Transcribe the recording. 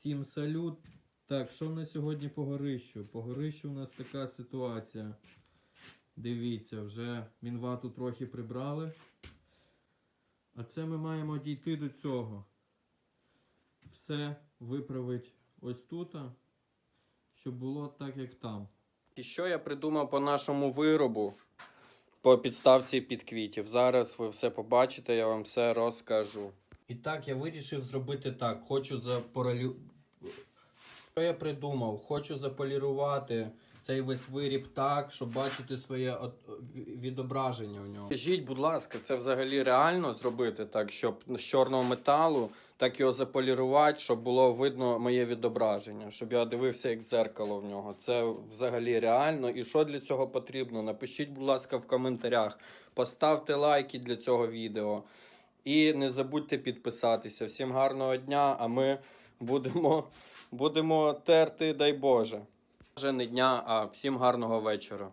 Всім салют. Так, що на сьогодні по горищу? По горищу у нас така ситуація. Дивіться, вже мінвату трохи прибрали. А це ми маємо дійти до цього. Все виправить ось тут, щоб було так, як там. І що я придумав по нашому виробу? По підставці під квітів. Зараз ви все побачите, я вам все розкажу. І так, я вирішив зробити так. Хочу запоралю... Що я придумав? Хочу заполірувати цей весь виріб так, щоб бачити своє відображення в ньому. Скажіть, будь ласка, це взагалі реально зробити так, щоб з чорного металу так його заполірувати, щоб було видно моє відображення, щоб я дивився як зеркало в нього. Це взагалі реально. І що для цього потрібно? Напишіть, будь ласка, в коментарях. Поставте лайки для цього відео. І не забудьте підписатися. Всім гарного дня, а ми будемо, будемо терти, дай Боже. Вже не дня, а всім гарного вечора.